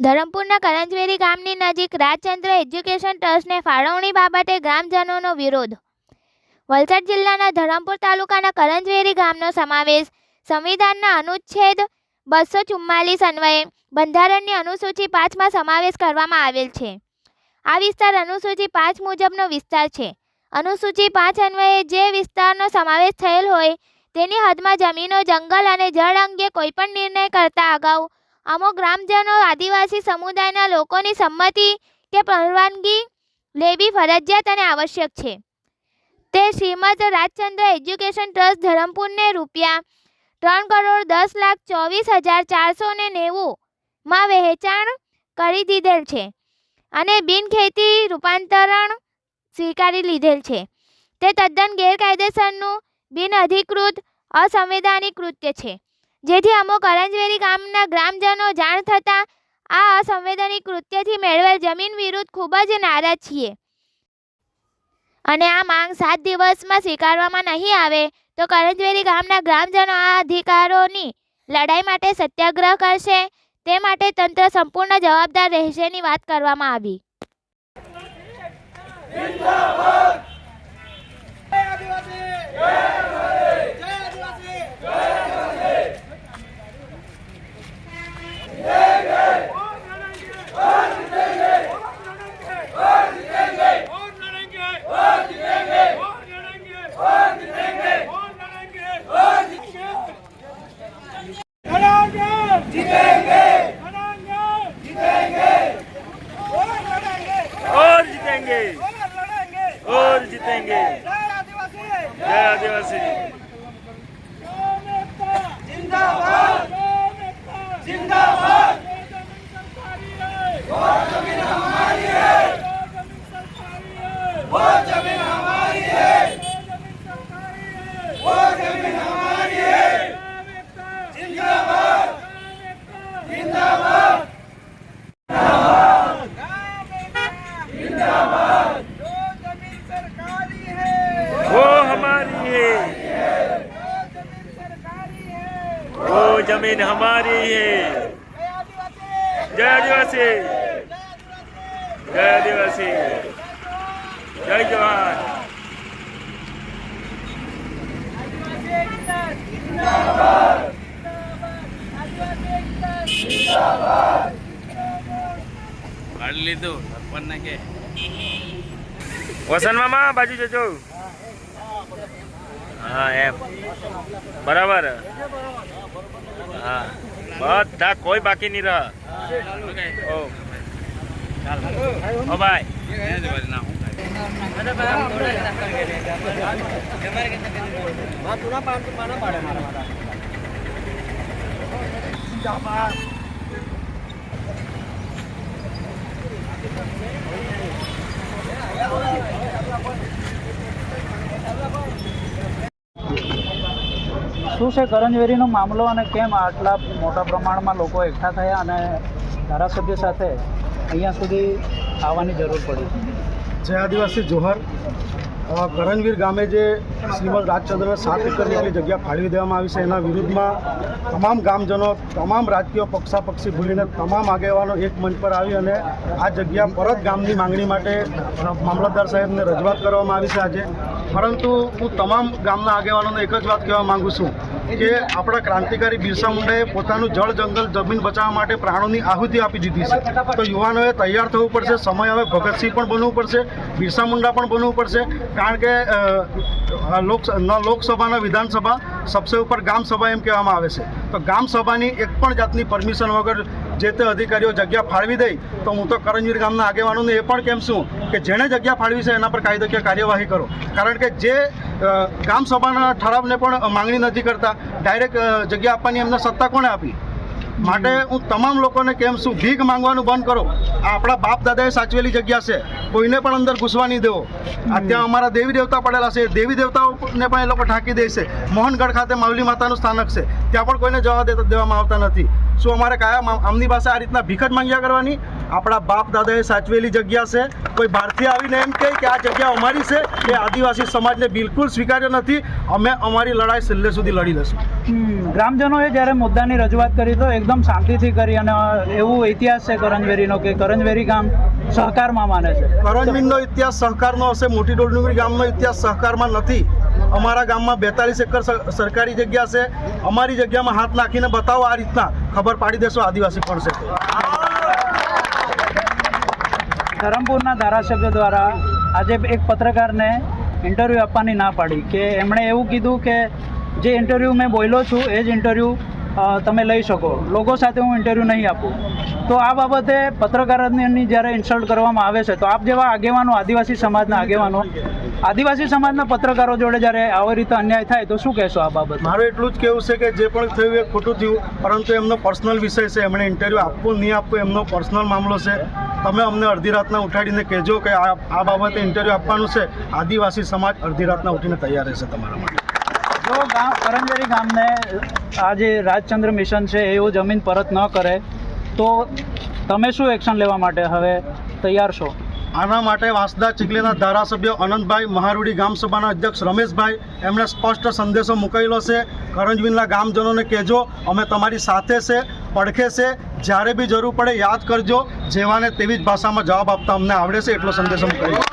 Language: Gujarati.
ધરમપુરના કરંજવેરી ગામની નજીક રાજચંદ્ર એજ્યુકેશન ટ્રસ્ટને ફાળવણી બાબતે ગ્રામજનોનો વિરોધ. વલસાડ જિલ્લાના ધરમપુર તાલુકાના કરંજવેરી ગામનો સમાવેશ સંવિધાનના અનુચ્છેદ બસો ચુમ્માલીસ અન્વયે બંધારણની અનુસૂચિ પાંચમાં સમાવેશ કરવામાં આવેલ છે. આ વિસ્તાર અનુસૂચિ પાંચ મુજબનો વિસ્તાર છે. અનુસૂચિ પાંચ અન્વયે જે વિસ્તારનો સમાવેશ થયેલ હોય તેની હદમાં જમીનો, જંગલ અને જળ અંગે કોઈપણ નિર્ણય કરતા અગાઉ અમુક ગ્રામજનો આદિવાસી સમુદાયના લોકોની સંમતિ કે પરવાનગી લેવી ફરજિયાત અને આવશ્યક છે. તે શ્રીમદ રાજચંદ્ર એજ્યુકેશન ટ્રસ્ટ ધરમપુરને રૂપિયા ત્રણ કરોડ દસ લાખ ચોવીસ હજાર ચારસો ને નેવુંમાં વહેંચાણ કરી દીધેલ છે અને બિનખેતી રૂપાંતરણ સ્વીકારી લીધેલ છે. તે તદ્દન ગેરકાયદેસરનું બિનઅધિકૃત અસંવૈધાનિક કૃત્ય છે. જેથી અમુક કરંજવેરી ગામના ગ્રામજનો જાણ થતાં આ અસંવેદની કૃત્યથી મેળવેલ જમીન વિરુદ્ધ ખૂબ જ નારાજ છીએ. અને આ માંગ સાત દિવસમાં સ્વીકારવામાં નહીં આવે, તો કરંજવેરી ગામના ગ્રામજનો આ અધિકારોની લડાઈ માટે સત્યાગ્રહ કરશે, તે માટે તંત્ર સંપૂર્ણ જવાબદાર રહેશેની વાત કરવામાં આવી. જીતેંગે જય આદિવાસી. જમીન હમારી હે જય આદિવાસી જય આદિવાસી જય જવાન લીધું વસન મામા બાજુ જજો. હા એમ. બરાબર? હા. બધા કોઈ બાકી નહીં રહે. ઓ ઓ ભાઈ. શું છે કરંજવેરીનો મામલો અને કેમ આટલા મોટા પ્રમાણમાં લોકો એકઠા થયા અને ધારાસભ્ય સાથે અહીંયા સુધી આવવાની જરૂર પડી? જય આદિવાસી, જોહર. કરણવીર ગામે જે શ્રીમદ રાજચંદ્ર સાત એકરની જેટલી જગ્યા ફાળવી દેવામાં આવી છે, એના વિરુદ્ધમાં તમામ ગામજનો, તમામ રાજકીય પક્ષાપક્ષી ભૂલીને તમામ આગેવાનો એક મંચ પર આવી અને આ જગ્યા પરત ગામની માંગણી માટે મામલતદાર સાહેબને રજૂઆત કરવામાં આવી છે આજે. પરંતુ હું તમામ ગામના આગેવાનોને એક જ વાત કહેવા માગું છું. કે આપણા ક્રાંતિકારી બિરસા મુંડાએ પોતાનું જળ જંગલ જમીન બચાવવા માટે પ્રાણોની આહુતિ આપી દીધી છે. તો યુવાનોએ તૈયાર થવું પડશે, સમય હવે ભગતસિંહ પણ બનવું પડશે, બિરસા મુંડા પણ બનવું પડશે. કારણ કે લોક ન લોકસભા ન વિધાનસભા સબસે ઉપર ગામસભા એમ કહેવામાં આવે છે. તો ગામસભાની એક પણ જાતની પરમિશન વગર જે તે અધિકારીઓ જગ્યા ફાળવી દે તો હું તો કરંજવીર ગામના આગેવાનોને એ પણ કેમ છું કે જેણે જગ્યા ફાળવી છે એના પર કાયદાકીય કાર્યવાહી કરો. કારણ કે જે ગામ સભાના ઠરાવને પણ માંગણી નથી કરતા. ડાયરેક્ટ જગ્યા આપવાની એમને સત્તા કોણે આપી? માટે હું તમામ લોકોને કેમ છું, ભીખ માંગવાનું બંધ કરો. આ આપણા બાપ દાદાએ સાચવેલી જગ્યા છે. કોઈને પણ અંદર ઘૂસવા નહીં દેવો ત્યાં અમારા દેવી દેવતા પડેલા છે. દેવી દેવતાઓને પણ એ લોકો ઢાંકી દે છે. મોહનગઢ ખાતે માવલી માતાનું સ્થાનક છે. ત્યાં પણ કોઈને જવા દેતા દેવામાં આવતા નથી. શું અમારે કાયમ આમની પાસે આ રીતના ભીખટ માંગ્યા કરવાની. આપણા બાપ દાદાએ સાચવેલી જગ્યા છે. કોઈ ભારતીય આવીને એમ કહે કે આ જગ્યા અમારી છે. એ આદિવાસી સમાજને બિલકુલ સ્વીકાર્ય નથી. અમે અમારી લડાઈ છેલ્લે સુધી લડી લઈશું. ગ્રામજનોએ જ્યારે મુદ્દાની રજૂઆત કરી તો એકદમ શાંતિથી કરી અને એવું ઇતિહાસ છે કરંજવેરીનો કે કરંજવેરી ગામ સહકારમાં માને છે. કરંજવીરનો ઇતિહાસ સહકારનો હશે મોટી ડોલડુંગરી ગામનો ઇતિહાસ સહકારમાં નથી. અમારા ગામમાં બેતાલીસ એકર સરકારી જગ્યા છે. અમારી જગ્યામાં હાથ નાખીને બતાવો આ રીતના. ખબર પાડી દેશો, આદિવાસી પણ છે. ધરમપુરના ધારાસભ્ય દ્વારા આજે એક પત્રકારને ઇન્ટરવ્યૂ આપવાની ના પાડી કે એમણે એવું કીધું કે જે ઇન્ટરવ્યૂ મેં બોલ્યો છું, એ જ ઇન્ટરવ્યૂ તમે લઈ શકો. લોકો સાથે હું ઇન્ટરવ્યૂ નહીં આપું. તો આ બાબતે પત્રકારની જ્યારે ઇન્સલ્ટ કરવામાં આવે છે, તો આપ જેવા આગેવાનો, આદિવાસી સમાજના આગેવાનો, આદિવાસી સમાજના પત્રકારો જોડે જ્યારે આવી રીતે અન્યાય થાય, તો શું કહેશો આ બાબત? મારું એટલું જ કહેવું છે કે જે પણ થયું એ ખોટું થયું, પરંતુ એમનો પર્સનલ વિષય છે. એમણે ઇન્ટરવ્યૂ આપવું નહીં આપવું, એમનો પર્સનલ મામલો છે. તમે અમને અડધી રાતના ઉઠાડીને કહેજો કે આ આ બાબતે ઇન્ટરવ્યૂ આપવાનું છે. આદિવાસી સમાજ અડધી રાતના ઉઠીને તૈયાર રહેશે તમારા માટે. જો ગામ કરંજરી ગામને આ જે રાજચંદ્ર મિશન છે એવું જમીન પરત ન કરે, તો તમે શું એક્શન લેવા માટે હવે તૈયાર છો? આના માટે વાંસદા ચીખલીના ધારાસભ્ય અનંતભાઈ મહારુડી ગામસભાના અધ્યક્ષ રમેશભાઈ, એમણે સ્પષ્ટ સંદેશો મૂકેલો છે. કરંજવીનના ગામજનોને કહેજો, અમે તમારી સાથે છે, પડખે છે. જ્યારે બી જરૂર પડે યાદ કરજો, જેવાને તેવી જ ભાષામાં જવાબ આપતા અમને આવડે છે, એટલો સંદેશો મૂકાયો